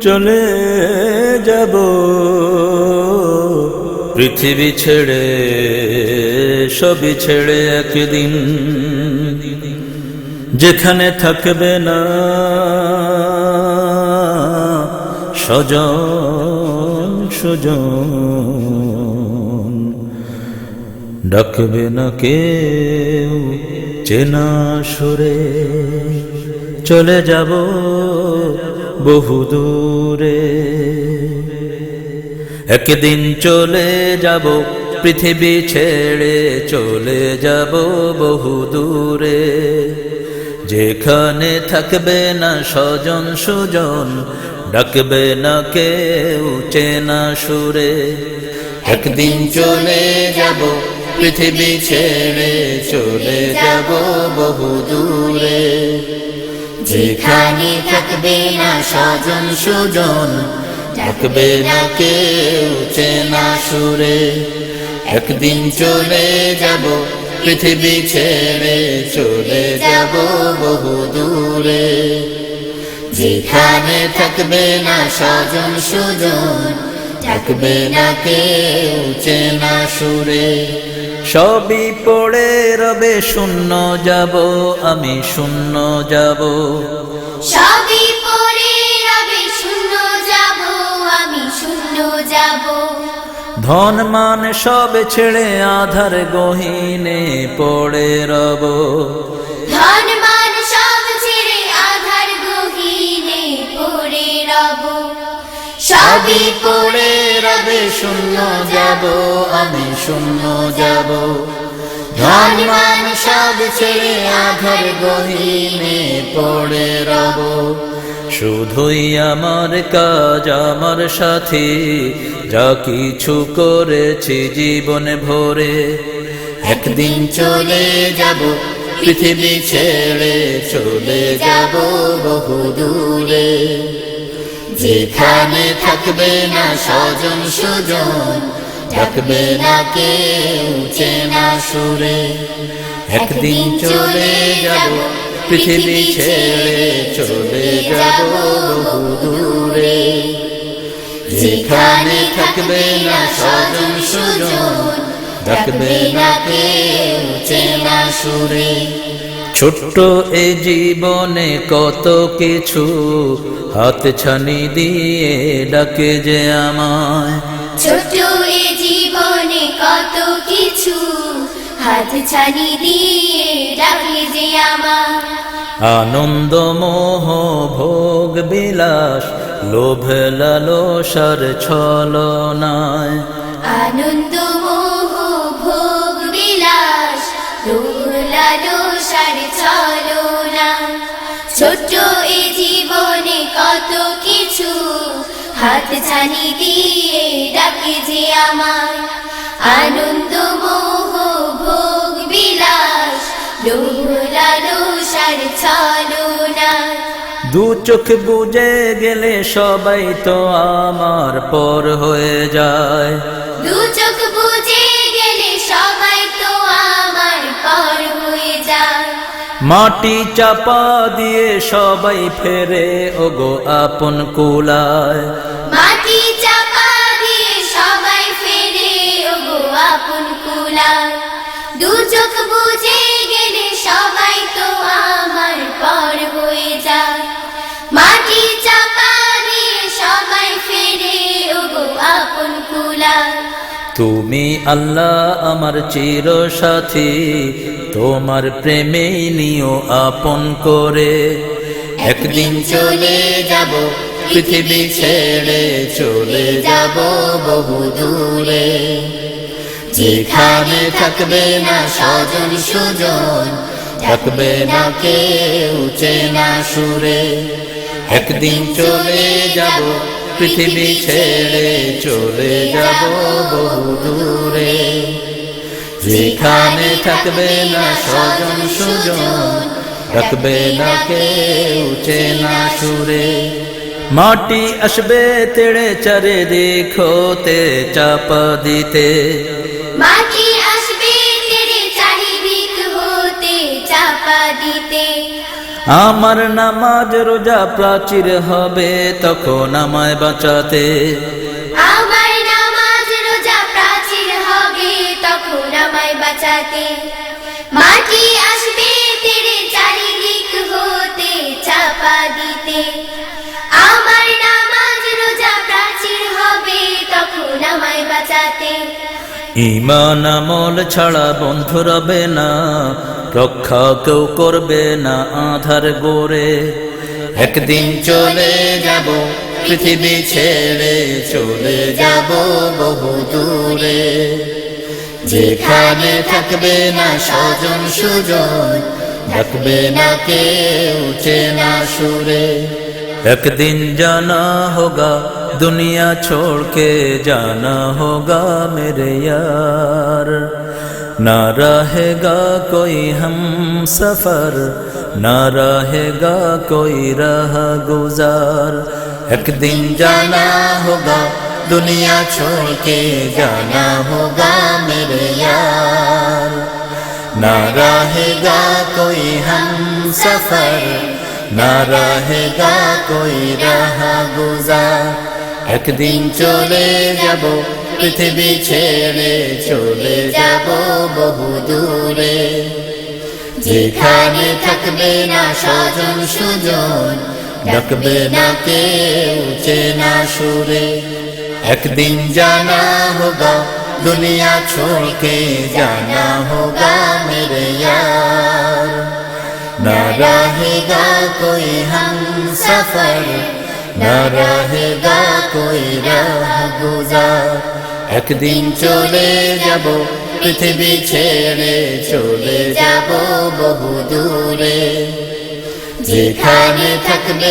চলে যাব। পৃথিবী ছেড়ে, সবই ছেড়ে একদিন। যেখানে থাকবে না সজন সুজন ডাকবে না কেউ, চেনা সুরে চলে যাব। বহু দূরে। একদিন চলে যাব, পৃথিবী ছেড়ে চলে যাব বহু দূরে। যেখানে থাকবে না স্বজন সুজন, ডাকবে না কেউ চেনা সুরে। একদিন চলে যাব, পৃথিবী ছেড়ে চলে যাব বহু দূরে। যেখানে থাকবে না স্বজন সুজন, থাকবে না কেউ চেনা সুরে। একদিন চলে যাব, পৃথিবী ছেড়ে চলে যাব বহু দূরে। যেখানে থাকবে না স্বজন সুজন থাকবে না কেউ চেনা সুরে। সবই পড়ে রবে শূন্য যাব আমি শূন্য যাব। সবই পরে রবে শূন্য যাব আমি শূন্য যাব। ধন মান সব ছেড়ে আধার গহীনে পড়ে রব। ধন মান সব ছেড়ে আধার গহীনে পড়ে রব। সবই পড়ে রবে শূন্য যাব, আমি শূন্য যাব। ধন, মান সব ছেড়ে আধার গহীনে পড়ে রব। শুধুই আমার কাজ, আমার সাথে যা কিছু করেছি জীবন ভরে। একদিন চলে যাব, পৃথিবী ছেড়ে চলে যাব বহু দূরে যেখানে থাকবে না স্বজন, সুজন থাকবে না কেউ, চেনা সুরে। একদিন চলে যাব, পৃথিবী ছেড়ে চলে যাব বহু দূরে। যেখানে থাকবে না স্বজন, সুজন থাকবে না কেউ, চেনা সুরে। ছোট্ট এ জীবনে কত কিছু হাত ছানি দিয়ে ডাকে যে আমায়। ছোট এ জীবনে কত কিছু হাত ছানি দিয়ে ডাকে যে আমার আনন্দ মোহ ভোগ বিলাস লোভ লালসার ছলনায়। আনন্দ মোহ ভোগ বিলাস দোলালো সার চলো না ছোট্ট এ জীবনে কত কিছু হাত ছানি দিয়ে ডাকে যে আমার আনন্দ মোহ ভোগ বিলাস দোলালো সার চলো না দু চোখ বুঝে গেলে সবাই তো আমার পর হয়ে যায়। দু চোখ মাটি চাপা দিয়ে সবাই ফেরে ওগো আপন কুলায়। মাটি তুমি আল্লাহ আমার চির সাথী তোমার প্রেমে নিও আপন করে। একদিন চলে যাব, পৃথিবী ছেড়ে চলে যাব বহু দূরে। যেখানে থাকবে না স্বজন সুজন, থাকবে না কেউ চেনা সুরে। একদিন চলে যাব পৃথিবী ছেড়ে চলে যাব বহু দূরে। যেখানে থাকবে না স্বজন সুজন থাকবে না কেউ চেনা সুরে। মাটি আসবে তেড়ে চারে দেখোতে চাপা দিতে। মাটি আমার নামাজ রোজা প্রাচীর হবে তখন আমায় বাঁচাতে। আমার নামাজ রোজা প্রাচীর হবে তখন আমায় বাঁচাতে। মাটি আসবে তেরে চারিদিক হতে চাপা দিতে। আমার নামাজ রোজা প্রাচীর হবে তখন আমায় বাঁচাতে। ইমান আমল ছাড়া বন্ধু রবে না রক্ষা কেউ করবে না আধার গোরে একদিন চলে যাব পৃথিবী ছেড়ে চলে যাব বহু দূরে যেখানে থাকবে না স্বজন সুজন ডাকবে না কেউ চেনা সুরে একদিন জানা होगा दुनिया छोड़ के जाना होगा मेरे यार ना रहेगा कोई हम सफ़र, ना रहेगा कोई राह गुजार। एक दिन जाना होगा, दुनिया छोड़ के जाना होगा मेरे यार। ना रहेगा कोई हम सफ़र, ना रहेगा कोई राह गुजार। एक दिन चले जाबो পৃথিবী ছেড়ে চলে যাব বহু দূরে যেখানে থাকবে না স্বজন সুজন ডাকবে না কেউ চেনা সুরে একদিন জানা होगा दुनिया छोड़ के जाना होगा मेरे यार ना रहेगा कोई हम सफर ना रहेगा कोई राह गुजार একদিন চলে যাব পৃথিবী ছেড়ে চলে যাব বহু দূরে যেখানে থাকবে